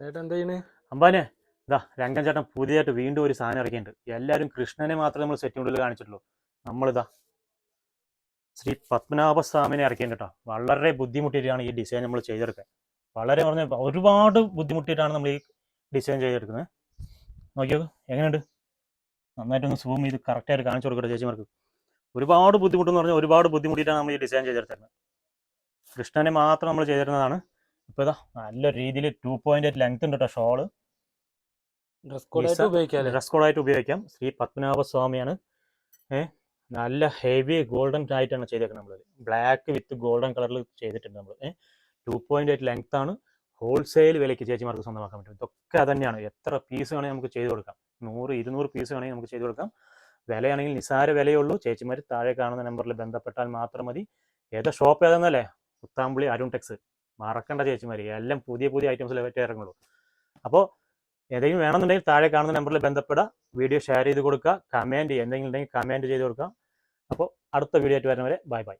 എന്താ അമ്പാനെ ഇതാ രംഗൻ ചേട്ടൻ പുതിയതായിട്ട് വീണ്ടും ഒരു സാധനം ഇറക്കിയിട്ടുണ്ട്. എല്ലാവരും കൃഷ്ണനെ മാത്രമേ നമ്മൾ സെറ്റിനുള്ളിൽ കാണിച്ചിട്ടുള്ളൂ. നമ്മളിതാ ശ്രീ പത്മനാഭസ്വാമിനെ ഇറക്കിയിട്ടുണ്ട് കേട്ടോ. വളരെ ബുദ്ധിമുട്ടിയിട്ടാണ് ഈ ഡിസൈൻ നമ്മൾ ചെയ്തെടുക്കുക വളരെ പറഞ്ഞ ഒരുപാട് ബുദ്ധിമുട്ടിയിട്ടാണ് നമ്മൾ ഈ ഡിസൈൻ ചെയ്തെടുക്കുന്നത്. നോക്കിയോ എങ്ങനെയുണ്ട്? നന്നായിട്ടൊന്ന് സൂം ചെയ്ത് കറക്റ്റായിട്ട് കാണിച്ചു കൊടുക്കട്ടെ ചേച്ചിമാർക്ക്. ഒരുപാട് ബുദ്ധിമുട്ടെന്ന് പറഞ്ഞാൽ ഒരുപാട് ബുദ്ധിമുട്ടിയിട്ടാണ് നമ്മൾ ഈ ഡിസൈൻ ചെയ്തെടുത്തിരുന്നത്. കൃഷ്ണനെ മാത്രം നമ്മൾ ചെയ്തിരുന്നതാണ്. ഇപ്പോൾ ഇതാ നല്ല രീതിയിൽ ടു പോയിന്റ് എയ്റ്റ് ലെങ്ത് ഉണ്ട് കേട്ടോ ഷോൾ ഡ്രസ് കോഡായിട്ട് ഉപയോഗിക്കാം ഡ്രസ് കോഡായിട്ട് ഉപയോഗിക്കാം. ശ്രീ പത്മനാഭ സ്വാമിയാണ്. ഏഹ് നല്ല ഹെവി ഗോൾഡൻ ആയിട്ടാണ് ചെയ്തേക്കുന്നത് നമ്മൾ ബ്ലാക്ക് വിത്ത് ഗോൾഡൻ കളറിൽ ചെയ്തിട്ടുണ്ട് നമ്മൾ uh two point eight length ആണ്. ഹോൾസെയിൽ വിലയ്ക്ക് ചേച്ചിമാർക്ക് സ്വന്തമാക്കാൻ പറ്റും. ഇതൊക്കെ അതന്നെയാണ്. എത്ര പീസ് വേണമെങ്കിൽ നമുക്ക് ചെയ്ത് കൊടുക്കാം. നൂറ് ഇരുന്നൂറ് പീസ് വേണമെങ്കിൽ നമുക്ക് ചെയ്ത് കൊടുക്കാം. വിലയാണെങ്കിൽ നിസാര വിലയുള്ളൂ. ചേച്ചിമാർ താഴെ കാണുന്ന നമ്പറിൽ ബന്ധപ്പെട്ടാൽ മാത്രം മതി. ഏതാ ഷോപ്പ് ഏതെന്നല്ലേ? കുത്താമ്പുളി അരുൺ ടെക്സ്. മറക്കണ്ട ചേച്ചിമാർ എല്ലാം പുതിയ പുതിയ ഐറ്റംസ് പറ്റി ഇറങ്ങുള്ളൂ. അപ്പോൾ ഏതെങ്കിലും വേണമെന്നുണ്ടെങ്കിൽ താഴെ കാണുന്ന നമ്പറിൽ ബന്ധപ്പെടുക. വീഡിയോ ഷെയർ ചെയ്ത് കൊടുക്കുക. കമന്റ് എന്തെങ്കിലും ഉണ്ടെങ്കിൽ കമന്റ് ചെയ്ത് കൊടുക്കുക. അപ്പോൾ അടുത്ത വീഡിയോ ആയിട്ട് വരുന്നവരെ ബൈ ബൈ